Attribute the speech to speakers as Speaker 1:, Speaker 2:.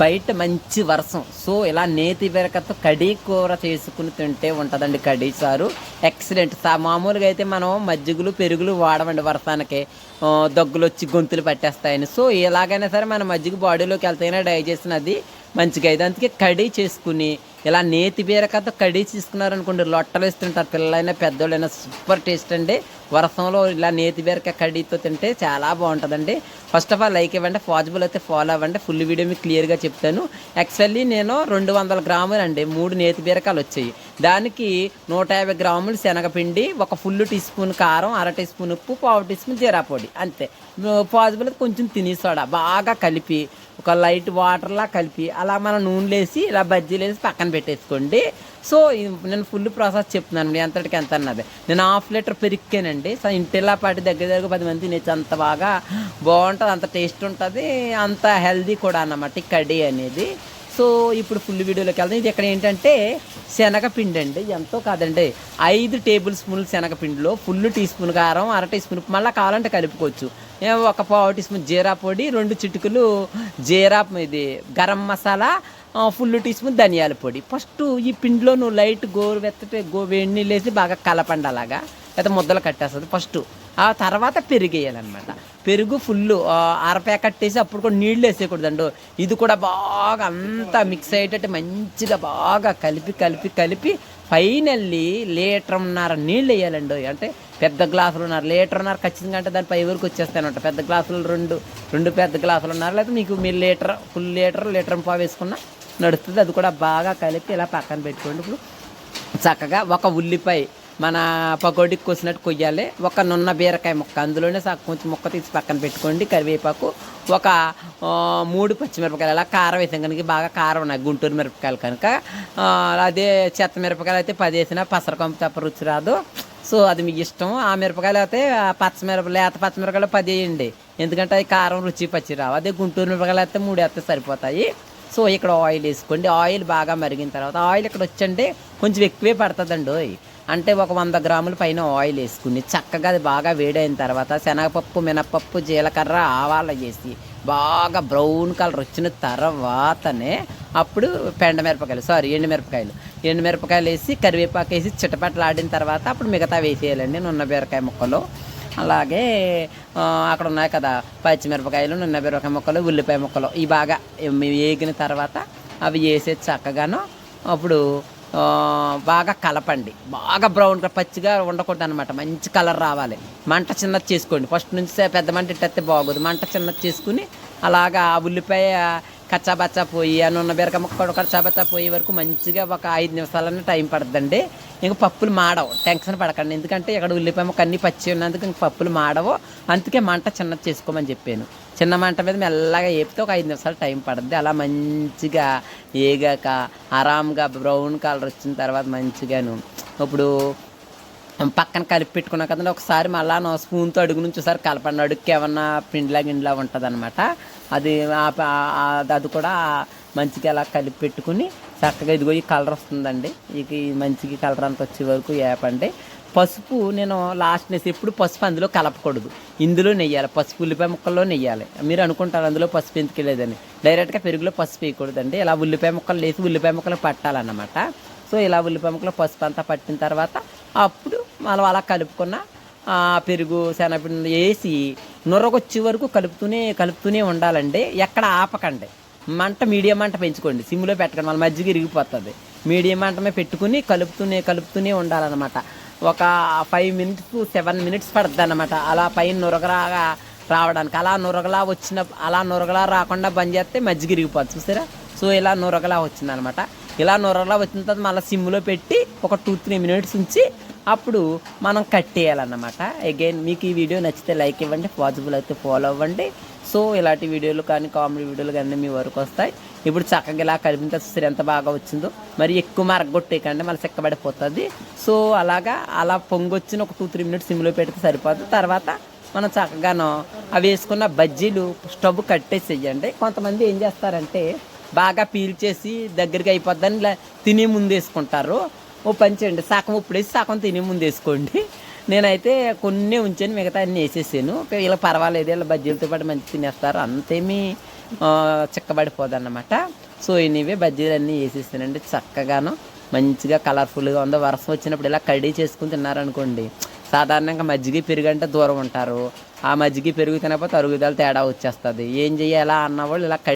Speaker 1: బయట మంచి వర్షం సో ఇలా నేతి బెరకతో కడీ కూర చేసుకుని తింటే ఉంటుందండి కడీ సారు ఎక్సలెంట్ మామూలుగా అయితే మనం మజ్జిగలు పెరుగులు వాడమండి వర్షానికి దగ్గులు వచ్చి గొంతులు పట్టేస్తాయని. సో ఎలాగైనా సరే మన మజ్జిగ బాడీలోకి వెళ్తేనే డైజెషన్ అది మంచిగా. అయితే అందుకే కడీ చేసుకుని ఇలా నేతి బీరకతో కడీ తీసుకున్నారనుకోండి లొట్టలు వేస్తుంటారు పిల్లలైనా పెద్దోళ్ళైనా సూపర్ టేస్ట్ అండి. వర్షంలో ఇలా నేతి బీరకాయ కడీతో తింటే చాలా బాగుంటుందండి. ఫస్ట్ ఆఫ్ ఆల్ లైక్ ఇవ్వండి పాజిబుల్ అయితే ఫాలో అవ్వండి. ఫుల్ వీడియో మీకు క్లియర్గా చెప్తాను. యాక్చువల్లీ నేను రెండు వందల గ్రాములు అండి మూడు నేతి బీరకాయలు వచ్చాయి. దానికి నూట యాభై గ్రాములు శనగపిండి ఒక ఫుల్ టీ స్పూన్ కారం అర టీ స్పూన్ ఉప్పు పావు టీ స్పూన్ జీరా పొడి అంతే. పాజిబుల్ అయితే కొంచెం తినేసోడా బాగా కలిపి ఒక లైట్ వాటర్లా కలిపి అలా మన నూనెలేసి ఇలా బజ్జీలు వేసి పక్కన పెట్టేసుకోండి. సో నేను ఫుల్ ప్రాసెస్ చెప్తున్నాను ఎంతటికి ఎంత అన్నది. నేను హాఫ్ లీటర్ పెరిక్కానండి. సో ఇంటిలా పాటి దగ్గర దగ్గర పది మంది తినేసి అంత బాగా బాగుంటుంది అంత టేస్ట్ ఉంటుంది అంత హెల్దీ కూడా అన్నమాట ఈ కడీ అనేది. సో ఇప్పుడు ఫుల్ వీడియోలోకి వెళ్దాం. ఇది ఇక్కడ ఏంటంటే శనగపిండి అండి. ఎంతో కాదండి. ఐదు టేబుల్ స్పూన్లు శనగపిండిలో ఫుల్ టీ స్పూన్ కారం అర టీ స్పూన్ మళ్ళీ కావాలంటే కలుపుకోవచ్చు. ఒక పావు టీ స్పూన్ జీరా పొడి రెండు చిటుకులు జీరా ఇది garam masala full teaspoon ధనియాల పొడి. ఫస్ట్ ఈ పిండిలో నువ్వు లైట్ గోరు వెత్తటే గో వేడి నీళ్ళు వేసి బాగా కలపండి అలాగా. లేకపోతే ముద్దలు కట్టేస్తుంది. ఫస్ట్ ఆ తర్వాత పెరుగు వేయాలన్నమాట పెరుగు ఫుల్ అర కట్టేసి అప్పుడు కూడా నీళ్ళు వేసేయకూడదండు. ఇది కూడా బాగా అంతా మిక్స్ అయ్యేటట్టు మంచిగా బాగా కలిపి కలిపి కలిపి ఫైనల్లీ లీటర్న్నర నీళ్ళు వేయాలండి. అంటే పెద్ద గ్లాసులు ఉన్నారు లీటర్న్నర ఖచ్చితంగా అంటే దాని పై వరకు వచ్చేస్తానంట పెద్ద గ్లాసులు రెండు రెండు పెద్ద గ్లాసులు ఉన్నారు లేకపోతే మీకు మీరు లీటర్ ఫుల్ లీటర్ లీటర్ పావు వేసుకున్నా నడుస్తుంది. అది కూడా బాగా కలిపి ఇలా పక్కన పెట్టుకోండి. ఇప్పుడు చక్కగా ఒక ఉల్లిపాయ మన పకోడీకి కోసినట్టు కొయ్యాలి. ఒక నున్న బీరకాయ ముక్క. అందులోనే సగం కొంచెం ముక్క తీసి పక్కన పెట్టుకోండి. కరివేపాకు ఒక మూడు పచ్చిమిరపకాయలు. అలా కారం వేసాం కనుక బాగా కారం ఉన్నాయి. గుంటూరు మిరపకాయలు కనుక. అదే చెత్త మిరపకాయలు అయితే పది వేసినా పసరకొంపు తప్ప రుచి రాదు. సో అది మీ ఇష్టం. ఆ మిరపకాయలు అయితే పచ్చిమిరప లేత పచ్చిమిరపకాయలు పది వేయండి. ఎందుకంటే అవి కారం రుచి పచ్చి రావు. అదే గుంటూరు మిరపకాయలు అయితే మూడు వేస్తే సరిపోతాయి. సో ఇక్కడ ఆయిల్ వేసుకోండి. ఆయిల్ బాగా మరిగిన తర్వాత ఆయిల్ ఇక్కడ వచ్చండి కొంచెం ఎక్కువే పడుతుందండి ఓయ్. అంటే ఒక వంద గ్రాముల పైన ఆయిల్ వేసుకుని చక్కగా అది బాగా వేడైన తర్వాత శనగపప్పు మినపప్పు జీలకర్ర ఆవాలు వేసి బాగా బ్రౌన్ కలర్ వచ్చిన తర్వాతనే అప్పుడు పెండ మిరపకాయలు సారీ ఎండు మిరపకాయలు. ఎండు మిరపకాయలు వేసి కరివేపాకు వేసి చిటపటలాడిన తర్వాత అప్పుడు మిగతా వేసేయాలండి నున్న బీరకాయ ముక్కలు. అలాగే అక్కడ ఉన్నాయి కదా పచ్చిమిరపకాయలు నిన్న మిరపకాయ ముక్కలు ఉల్లిపాయ ముక్కలు. ఇవి బాగా వేగిన తర్వాత అవి వేసేది చక్కగాను అప్పుడు బాగా కలపండి. బాగా బ్రౌన్ కలర్ పచ్చిగా ఉండకూడదు అనమాట మంచి కలర్ రావాలి. మంట చిన్నది చేసుకోండి. ఫస్ట్ నుంచి పెద్ద మంట ఇట్టేస్తే బాగోదు. మంట చిన్నది చేసుకుని అలాగా ఆ ఉల్లిపాయ కచ్చాబచ్చా పోయి అని ఉన్న బీరకాయ ముక్క కూడా కచ్చాబచ్చా పోయే వరకు మంచిగా ఒక ఐదు నిమిషాలన్నా టైం పడుతుందండి. ఇంకా పప్పులు మాడవు టెన్షన్ పడకండి. ఎందుకంటే ఇక్కడ ఉల్లిపాయ ముక్క అన్ని పచ్చి ఉన్నందుకు ఇంక పప్పులు మాడవు. అందుకే మంట చిన్నది చేసుకోమని చెప్పాను. చిన్న మంట మీద మెల్లగా వేపితే ఒక ఐదు నిమిషాలు టైం పడుద్ది. అలా మంచిగా ఏగాక ఆరాంగా బ్రౌన్ కలర్ వచ్చిన తర్వాత మంచిగాను. ఇప్పుడు పక్కన కలిపి పెట్టుకున్నా కదండి ఒకసారి మళ్ళా నా స్పూన్తో అడుగు నుంచి ఒకసారి కలపండి. అడుగుకి ఏమన్నా పిండిలా గిండిలా ఉంటుంది అనమాట అది అది కూడా మంచిగా అలా కలిపి పెట్టుకుని చక్కగా ఇదిగో ఈ కలర్ వస్తుందండి. ఇక ఈ మంచిగా కలర్ అంత వచ్చే వరకు వేపండి పసుపు నేను లాస్ట్ నేసి ఎప్పుడు పసుపు అందులో కలపకూడదు. ఇందులో నెయ్యాలి. పసుపు ఉల్లిపాయ ముక్కల్లో నెయ్యాలి. మీరు అనుకుంటారు అందులో పసుపు ఎందుకు లేదని. డైరెక్ట్గా పెరుగులో పసుపు వేయకూడదండి. ఇలా ఉల్లిపాయ ముక్కలు వేసి ఉల్లిపాయ ముక్కలు పట్టాలన్నమాట. సో ఇలా ఉల్లిపాయ ముక్కలు పసుపు అంతా పట్టిన తర్వాత అప్పుడు మనం అలా కలుపుకున్న పెరుగు శనగపిండి వేసి నొరకొచ్చే వరకు కలుపుతూనే కలుపుతూనే ఉండాలండి ఎక్కడ ఆపకండి. మంట మీడియం మంట పెంచుకోండి. సిమ్లో పెట్టకండి. మళ్ళీ మజ్జిగ ఇరిగిపోతుంది. మీడియం మంటమే పెట్టుకుని కలుపుతూనే కలుపుతూనే ఉండాలన్నమాట. ఒక ఫైవ్ మినిట్స్ సెవెన్ మినిట్స్ పడుతుంది అనమాట అలా పైన నొరగరాగా రావడానికి. అలా నొరగలా వచ్చిన అలా నొరగలా రాకుండా బంద్ చేస్తే మజ్జిగ ఇరిగిపోతుంది చూసారా? సో ఇలా నొరగలా వచ్చిందనమాట ఇలా నొరగలా వచ్చిన తర్వాత మళ్ళీ సిమ్లో పెట్టి ఒక టూ త్రీ మినిట్స్ ఉంచి అప్పుడు మనం కట్టేయాలన్నమాట అగైన్ మీకు ఈ వీడియో నచ్చితే లైక్ ఇవ్వండి పాజిబుల్ అయితే ఫాలో అవ్వండి. సో ఇలాంటి వీడియోలు కానీ కామెడీ వీడియోలు కానీ మీ వరకు వస్తాయి. ఇప్పుడు చక్కగా ఇలా కలిపిన చూసారు ఎంత బాగా వచ్చిందో మరి ఎక్కువ మరగొట్టేయకండి మళ్ళీ చెక్కబడిపోతుంది. సో అలాగా అలా పొంగొచ్చిన ఒక టూ త్రీ మినిట్స్ సిమ్లో పెడితే సరిపోతుంది తర్వాత మనం చక్కగాను అవి వేసుకున్న బజ్జీలు స్టవ్ కట్టేసేయండి కొంతమంది ఏం చేస్తారంటే బాగా పీల్చేసి దగ్గరికి అయిపోద్దని ఇలా తినే ముందు వేసుకుంటారు. ఓ పని చేయండి. సగం ఇప్పుడు వేసి సగం తినే ముందు వేసుకోండి నేనైతే కొన్ని ఉంచాను మిగతా అన్ని వేసేసాను. ఇలా పర్వాలేదు ఇలా బజ్జీలతో పాటు మంచి తినేస్తారు. అంతేమీ చిక్కబడిపోదు అన్నమాట సో ఇనివే బజ్జీలన్నీ వేసేసానండి. చక్కగాను మంచిగా కలర్ఫుల్గా ఉందో వర్షం వచ్చినప్పుడు ఇలా కడీ చేసుకుని తిన్నారనుకోండి సాధారణంగా మజ్జిగ పెరుగు అంటే దూరం ఉంటారు. ఆ మజ్జిగ పెరుగు తినకపోతే అరుగుదల తేడా వచ్చేస్తుంది. ఏం చేయాలా అన్నవాళ్ళు ఇలా